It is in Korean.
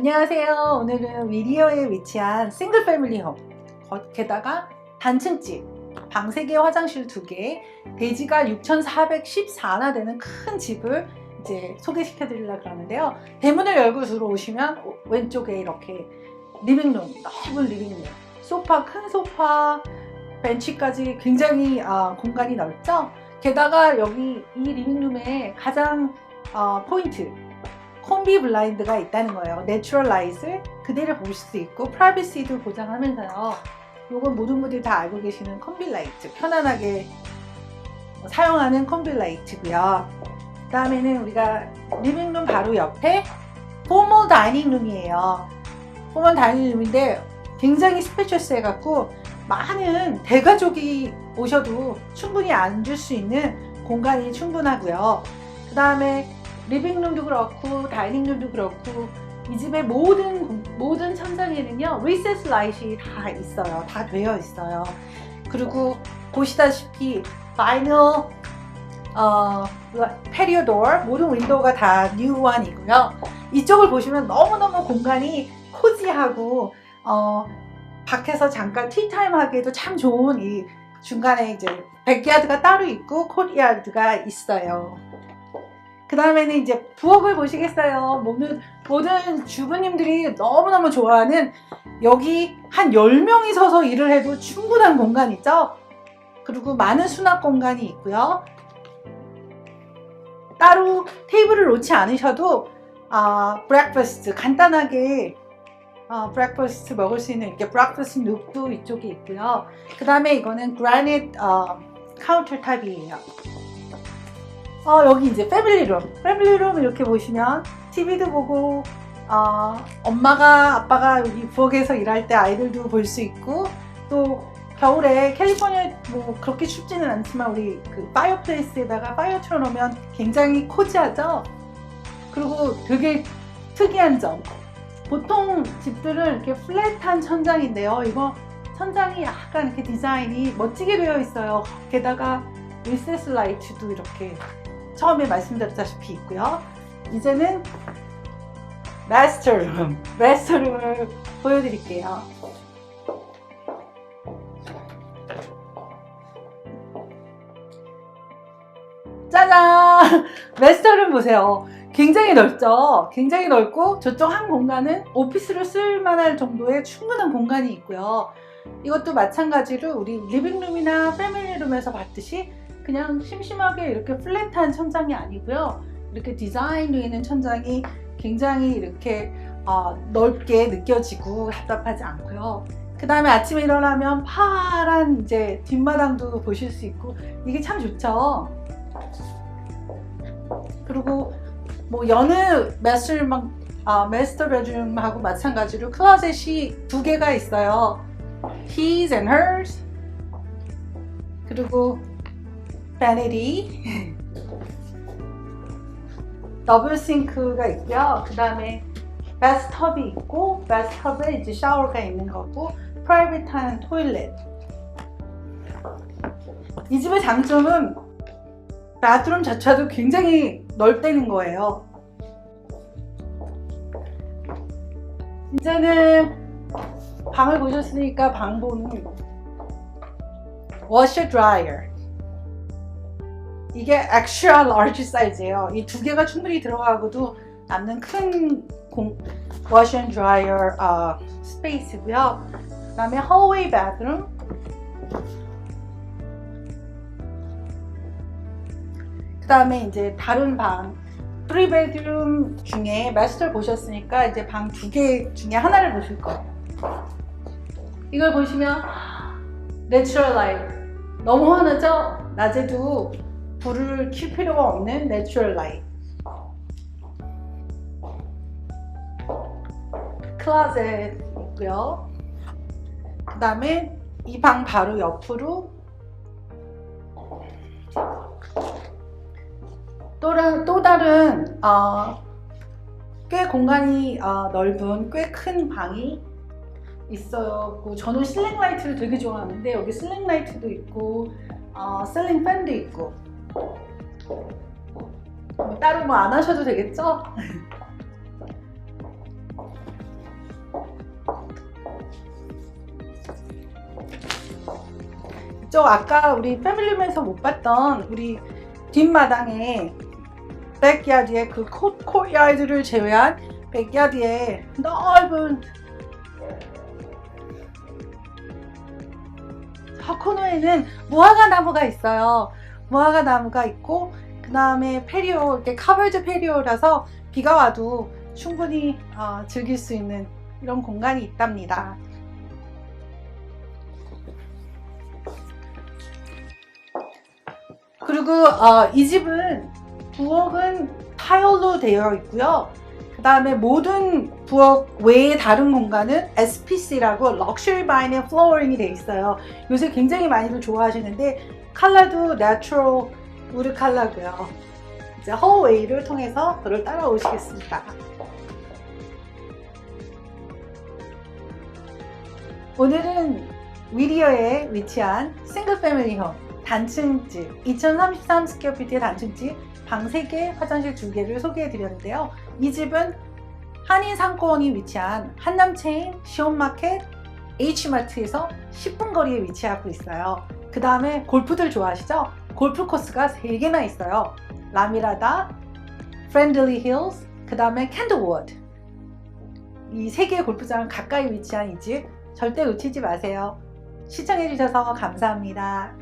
안녕하세요. 오늘은 위리어에 위치한 싱글 패밀리 홈. 거- 게다가 단층집, 방 3개, 화장실 2개, 대지가 6,414나 되는 큰 집을 이제 소개시켜 드리려고 그러는데요. 대문을 열고 들어오시면 오- 왼쪽에 이렇게 리빙룸, 넓은 리빙룸, 소파, 큰 소파, 벤치까지 굉장히 아, 공간이 넓죠. 게다가 여기 이 리빙룸에 가장 어, 포인트 콤비 블라인드가 있다는 거예요. 내추럴 라이트를 그대로 보실 수 있고 프라이버시도 보장하면서요. 이건 모든 분들이 다 알고 계시는 콤비 라이트 편안하게 사용하는 콤비 라이트고요. 그 다음에는 우리가 리빙룸 바로 옆에 포멀 다이닝 룸이에요. 포멀 다이닝 룸인데 굉장히 스페셜스 해갖고 많은 대가족이 오셔도 충분히 앉을 수 있는 공간이 충분하고요. 그 다음에 리빙룸도 그렇고 다이닝룸도 그렇고 이 집의 모든 공- 모든 천장에는요 리세스 라이트이 다 있어요. 다 되어 있어요. 그리고 보시다시피 바이닐 어, 페리오 도어 모든 윈도우가 다 뉴원이고요. 이쪽을 보시면 너무너무 공간이 코지하고 어, 밖에서 잠깐 티타임 하기에도 참 좋은 이 중간에 이제 백야드가 따로 있고 코리아드가 있어요. 그 다음에는 이제 부엌을 보시겠어요. 모든, 모든 주부님들이 너무너무 좋아하는 여기 한 10명이 서서 일을 해도 충분한 공간이죠. 그리고 많은 수납 공간이 있고요. 따로 테이블을 놓지 않으셔도 아, 브렉퍼스트 간단하게 아, 브렉퍼스트 먹을 수 있는 이렇게 브렉퍼스트 눕도 이쪽에 있고요. 그 다음에 이거는 그라닛 어, 카운터 탑이에요. 어, 여기 이제 패밀리룸. 패밀리룸 이렇게 보시면 TV도 보고, 어, 엄마가, 아빠가 여기 부엌에서 일할 때 아이들도 볼 수 있고, 또 겨울에 캘리포니아 뭐 그렇게 춥지는 않지만 우리 그 파이어플레이스에다가 파이어 틀어놓으면 굉장히 코지하죠? 그리고 되게 특이한 점. 보통 집들은 이렇게 플랫한 천장인데요. 이거 천장이 약간 이렇게 디자인이 멋지게 되어 있어요. 게다가 리세스 라이트도 이렇게 처음에 말씀드렸다시피 있고요. 이제는 마스터룸, 마스터룸을 보여드릴게요. 짜잔! 마스터룸 보세요. 굉장히 넓죠? 굉장히 넓고 저쪽 한 공간은 오피스로 쓸만할 정도의 충분한 공간이 있고요. 이것도 마찬가지로 우리 리빙룸이나 패밀리룸에서 봤듯이 그냥 심심하게 이렇게 플랫한 천장이 아니고요. 이렇게 디자인되어 있는 천장이 굉장히 이렇게 어, 넓게 느껴지고 답답하지 않고요. 그 다음에 아침에 일어나면 파란 이제 뒷마당도 보실 수 있고 이게 참 좋죠. 그리고 뭐 여느 마스터룸, 아, 마스터 베드룸하고 마찬가지로 클로젯이 두 개가 있어요. His and hers. 그리고 vanity. 더블 싱크가 있고요. 그 다음에 바스터비 있고 바스터브에 이제 샤워가 있는 거고 프라이빗한 토일렛. 이 집의 장점은 바드룸 자체도 굉장히 넓다는 거예요. 이제는 방을 보셨으니까 방 보는 워셔 드라이어. 이게 extra large 사이즈예요. 이 두 개가 충분히 들어가고도 남는 큰 공, 워셔 앤 드라이어 어, 스페이스고요. 그다음에 hallway bathroom. 그다음에 이제 다른 방 3베드룸 중에 마스터 보셨으니까 이제 방 두 개 중에 하나를 보실 거예요. 이걸 보시면 내추럴 라이트 너무 환하죠? 낮에도 불을 킬 필요가 없는 내추럴 라이트 클라젯 있고요. 그 다음에 이 방 바로 옆으로 또, 라- 또 다른 어, 꽤 공간이 어, 넓은 꽤 큰 방이 있어요. 그 저는 슬링 라이트를 되게 좋아하는데 여기 슬링 라이트도 있고 어, 슬링 팬도 있고 뭐, 안 하셔도 되겠죠? 이쪽 아까 우리 패밀리맨에서 못 봤던 우리 뒷마당에 백야드의 그 코, 코야드를 제외한 백야드의 넓은 코너에는 무화과 나무가 있어요. 무화과 나무가 있고 그 다음에 페리오 이렇게 카버드 페리오라서 비가 와도 충분히 어, 즐길 수 있는 이런 공간이 있답니다. 그리고 어, 이 집은 부엌은 타일로 되어 있고요. 그 다음에 모든 부엌 외의 다른 공간은 SPC라고 럭셔리 바인의 플로어링이 되어 있어요. 요새 굉장히 많이들 좋아하시는데 컬러도 내추럴 컬러고요. 이제 홀웨이를 통해서 저를 따라오시겠습니다. 오늘은 위리어에 위치한 싱글 패밀리 홈 단층집 2033 스퀘어 피트의 단층집 방 3개, 화장실 2개를 소개해 드렸는데요. 이 집은 한인 상권이 위치한 한남 체인, 시온마켓, H마트에서 10분 거리에 위치하고 있어요. 그 다음에 골프들 좋아하시죠? 골프 코스가 3개나 있어요. 라미라다, 프렌들리 힐스, 그 다음에 캔들워드. 이 세 개의 골프장 가까이 위치한 이 집 절대 놓치지 마세요. 시청해주셔서 감사합니다.